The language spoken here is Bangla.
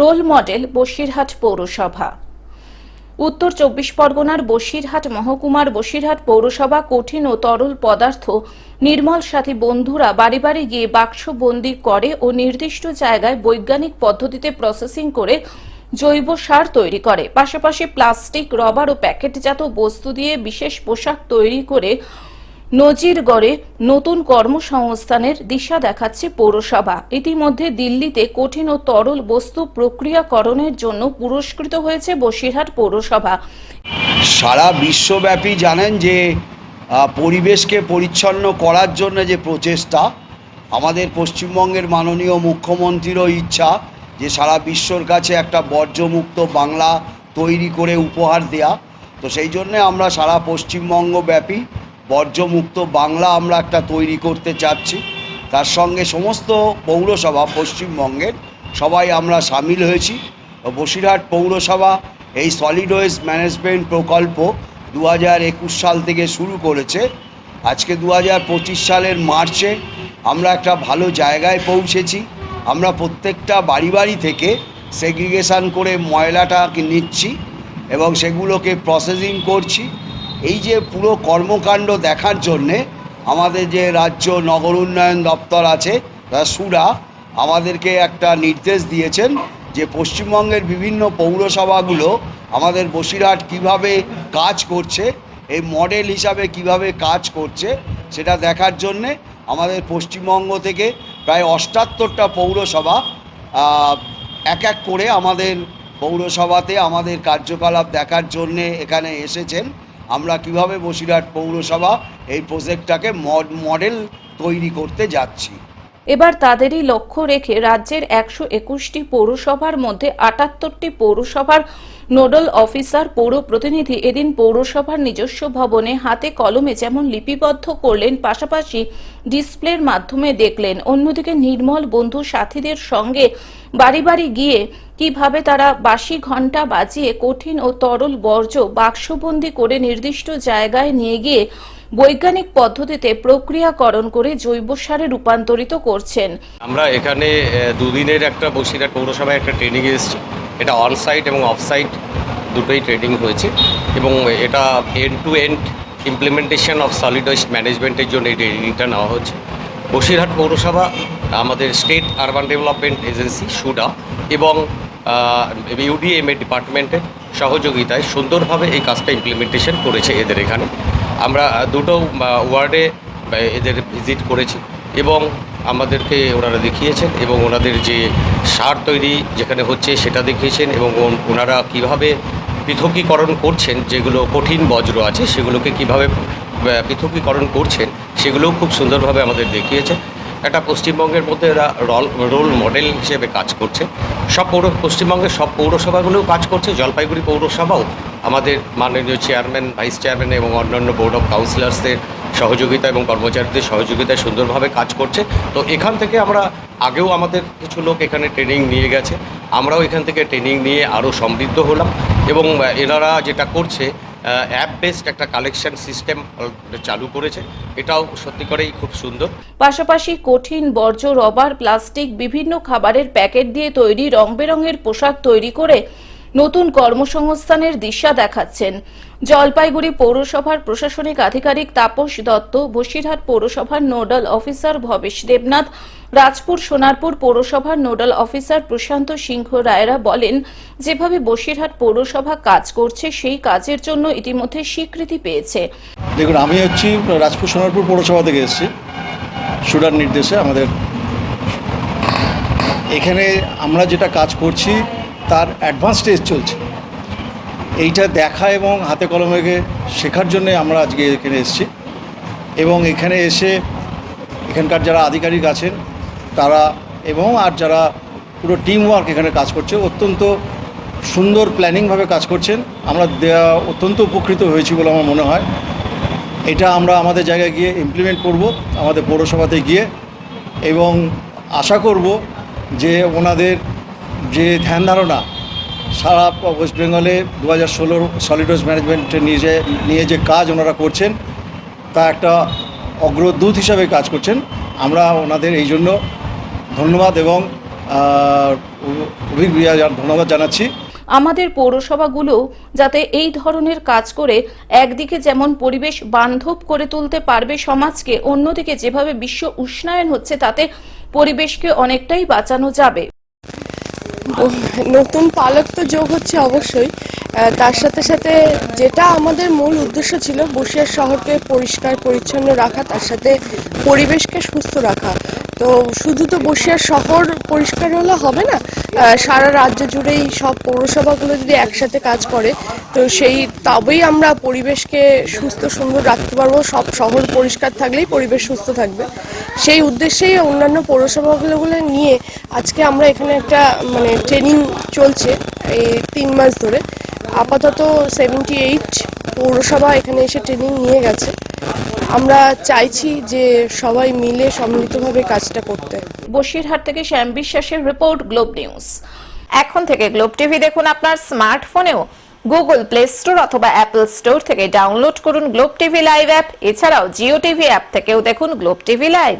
রোল মডেল বসিরহাট পৌরসভা। উত্তর চব্বিশ পরগনার বসিরহাট মহকুমার বসিরহাট পৌরসভা কঠিন ও তরল পদার্থ নির্মল সাথী বন্ধুরা বাড়ি বাড়ি গিয়ে বাক্সবন্দি করে ও নির্দিষ্ট জায়গায় বৈজ্ঞানিক পদ্ধতিতে প্রসেসিং করে জৈব সার তৈরি করে। পাশাপাশি প্লাস্টিক রবার ও প্যাকেটজাত বস্তু দিয়ে বিশেষ পোশাক তৈরি করে নজির গড়ে নতুন কর্মসংস্থানের দিশা দেখাচ্ছে পৌরসভা। ইতিমধ্যে দিল্লিতে কঠিন ও তরল বস্তু প্রক্রিয়াকরণের জন্য পুরস্কৃত হয়েছে বসিরহাট পৌরসভা। সারা বিশ্বব্যাপী জানেন যে পরিবেশকে পরিচ্ছন্ন করার জন্য যে প্রচেষ্টা, আমাদের পশ্চিমবঙ্গের মাননীয় মুখ্যমন্ত্রীরও ইচ্ছা যে সারা বিশ্বর কাছে একটা বর্জ্যমুক্ত বাংলা তৈরি করে উপহার দেয়া। তো সেই জন্যে আমরা সারা পশ্চিমবঙ্গ ব্যাপী বর্জ্যমুক্ত বাংলা আমরা একটা তৈরি করতে চাচ্ছি। তার সঙ্গে সমস্ত পৌরসভা পশ্চিমবঙ্গের সবাই আমরা সামিল হয়েছি। বসিরহাট পৌরসভা এই সলিড ওয়েস্ট ম্যানেজমেন্ট প্রকল্প দু হাজার একুশ সাল থেকে শুরু করেছে। আজকে দু হাজার পঁচিশ সালের মার্চে আমরা একটা ভালো জায়গায় পৌঁছেছি। আমরা প্রত্যেকটা বাড়ি বাড়ি থেকে সেগ্রিগেশন করে ময়লাটাকে নিচ্ছি এবং সেগুলোকে প্রসেসিং করছি। এই যে পুরো কর্মকাণ্ড দেখার জন্যে আমাদের যে রাজ্য নগর উন্নয়ন দপ্তর আছে সুরা আমাদেরকে একটা নির্দেশ দিয়েছেন যে পশ্চিমবঙ্গের বিভিন্ন পৌরসভাগুলো আমাদের বসিরহাট কীভাবে কাজ করছে, এই মডেল হিসাবে কীভাবে কাজ করছে, সেটা দেখার জন্যে আমাদের পশ্চিমবঙ্গ থেকে প্রায় অষ্টাত্তরটা পৌরসভা এক এক করে আমাদের পৌরসভাতে আমাদের কার্যকলাপ দেখার জন্যে এখানে এসেছেন। আমরা কীভাবে বসিরহাট পৌরসভা এই প্রজেক্টটাকে মড- মডেল তৈরি করতে যাচ্ছি। এবার তাদেরই লক্ষ্য রেখে রাজ্যের একশো একুশটি পৌরসভার মধ্যে আটাত্তরটি পৌরসভার নোডাল অফিসার, পৌর প্রতিনিধি এদিন পৌরসভার নিজস্ব ভবনে হাতে কলমে যেমন লিপিবদ্ধ করলেন, পাশাপাশি ডিসপ্লের মাধ্যমে দেখলেন। অন্যদিকে নির্মল বন্ধু সাথীদের সঙ্গে বাড়ি বাড়ি গিয়ে কীভাবে তারা বাসি ঘণ্টা বাজিয়ে কঠিন ও তরল বর্জ্য বাক্সবন্দি করে নির্দিষ্ট জায়গায় নিয়ে গিয়ে বৈজ্ঞানিক পদ্ধতিতে প্রক্রিয়াকরণ করে জৈব সারে রূপান্তরিত করছেন। আমরা এখানে দুদিনের একটা বসিরহাট পৌরসভায় একটা ট্রেনিং এসেছি। এটা অন সাইট এবং অফ সাইট দুটোই ট্রেনিং হয়েছে এবং এটা end to end implementation of solid waste ম্যানেজমেন্টের জন্য এই ট্রেনিংটা নেওয়া হচ্ছে। বসিরহাট পৌরসভা, আমাদের state urban development agency, SUDA, এবং ইউডিএমএ ডিপার্টমেন্টের সহযোগিতায় সুন্দরভাবে এই কাজটা ইমপ্লিমেন্টেশন করেছে এদের এখানে। আমরা দুটো ওয়ার্ডে এদের ভিজিট করেছি এবং আমাদেরকে ওনারা দেখিয়েছেন এবং ওনাদের যে সার তৈরি যেখানে হচ্ছে সেটা দেখিয়েছেন এবং ওনারা কীভাবে পৃথকীকরণ করছেন, যেগুলো কঠিন বজ্র আছে, সেগুলোকে কীভাবে পৃথকীকরণ করছেন, সেগুলোও খুব সুন্দরভাবে আমাদের দেখিয়েছে। একটা পশ্চিমবঙ্গের মধ্যে এরা রল, রোল মডেল হিসেবে কাজ করছে। সব পৌর, পশ্চিমবঙ্গের সব পৌরসভাগুলোও কাজ করছে। জলপাইগুড়ি পৌরসভাও আমাদের মাননীয় চেয়ারম্যান, ভাইস চেয়ারম্যান এবং অন্যান্য বোর্ড অফ কাউন্সিলর্সদের সহযোগিতা এবং কর্মচারীদের সহযোগিতায় সুন্দরভাবে কাজ করছে। তো এখান থেকে আমরা আগেও আমাদের কিছু লোক এখানে ট্রেনিং নিয়ে গেছে। আমরাও এখান থেকে ট্রেনিং নিয়ে আরও সমৃদ্ধ হলাম এবং এনারা যেটা করছে অ্যাপ বেসড একটা কালেকশন সিস্টেম চালু করেছে। এটাও সত্যি করেই খুব সুন্দর। পাশাপাশি কঠিন বর্জ্য রবার প্লাস্টিক বিভিন্ন খাবারের প্যাকেট দিয়ে তৈরি রং বেরঙের পোশাক তৈরি করে নতুন কর্মসংস্থানের দিশা দেখাচ্ছেন। জলপাইগুড়ি পৌরসভার প্রশাসনিক আধিকারিক তাপস দত্ত, বসিরহাট পৌরসভার নোডাল অফিসার ভবেশ দেবনাথ, রাজপুর সোনারপুর পৌরসভার নোডাল অফিসার প্রশান্ত সিংহ রায়রা বলেন, যেভাবে বসিরহাট পৌরসভা কাজ করছে, সেই কাজের জন্য ইতিমধ্যে স্বীকৃতি পেয়েছে। দেখুন, আমি হচ্ছি রাজপুর সোনারপুর পৌরসভা থেকে এসেছি। সুডার নির্দেশে আমাদের এখানে আমরা যেটা কাজ করছি তার অ্যাডভান্স স্টেজ চলছে। এইটা দেখা এবং হাতে কলমেকে শেখার জন্য আমরা আজকে এখানে এসেছি। এবং এখানে এসে এখানকার যারা আধিকারিক আছেন, তারা এবং আর যারা পুরো টিম ওয়ার্ক এখানে কাজ করছে, অত্যন্ত সুন্দর প্ল্যানিংভাবে কাজ করছেন। আমরা দেয়া অত্যন্ত উপকৃত হয়েছি বলে আমার মনে হয়। এটা আমরা আমাদের জায়গায় গিয়ে ইমপ্লিমেন্ট করব, আমাদের পৌরসভাতে গিয়ে। এবং আশা করব যে ওনাদের যে ধ্যান ধারণা সারা ওয়েস্ট বেঙ্গলে দু হাজার ষোলোর সলিড ওয়েস্ট ম্যানেজমেন্টে নিয়ে নিয়ে যে কাজ ওনারা করছেন, তা একটা অগ্রদূত হিসাবে কাজ করছেন। আমরা ওনাদের এই জন্য ধন্যবাদ এবং ধন্যবাদ জানাচ্ছি। আমাদের পৌরসভাগুলো যাতে এই ধরনের কাজ করে, একদিকে যেমন পরিবেশ বান্ধব করে তুলতে পারবে সমাজকে, অন্যদিকে যেভাবে বিশ্ব উষ্ণায়ন হচ্ছে তাতে পরিবেশকে অনেকটাই বাঁচানো যাবে। নতুন পালক তো যোগ হচ্ছে অবশ্যই। তার সাথে সাথে যেটা আমাদের মূল উদ্দেশ্য ছিল বসিয়ার শহরকে পরিষ্কার, পরিচ্ছন্ন রাখা, তার সাথে পরিবেশকে সুস্থ রাখা। তো শুধু তো বসিরহাট শহর পরিষ্কার হলে হবে না সারা রাজ্য জুড়েই সব পৌরসভাগুলো যদি একসাথে কাজ করে, তো সেই তবেই আমরা পরিবেশকে সুস্থ, সুন্দর রাখতে পারব। সব শহর পরিষ্কার থাকলেই পরিবেশ সুস্থ থাকবে। সেই উদ্দেশ্যেই অন্যান্য পৌরসভাগুলোগুলো নিয়ে আজকে আমরা এখানে একটা মানে ট্রেনিং চলছে এই তিন মাস ধরে। আপাতত সেভেন্টি এইট পৌরসভা এখানে এসে ট্রেনিং নিয়ে গেছে। আমরা চাইছি যে সবাই মিলে সম্মিলিতভাবে কাজটা করতে। বসিরহাট থেকে শ্যাম বিশ্বাসের রিপোর্ট গ্লোব নিউজ এখন থেকে গ্লোব টিভি দেখুন আপনার স্মার্টফোনেও গুগল প্লে স্টোর অথবা অ্যাপল স্টোর থেকে ডাউনলোড করুন গ্লোব টিভি লাইভ অ্যাপ এছাড়াও জিও টিভি অ্যাপ থেকেও দেখুন গ্লোব টিভি লাইভ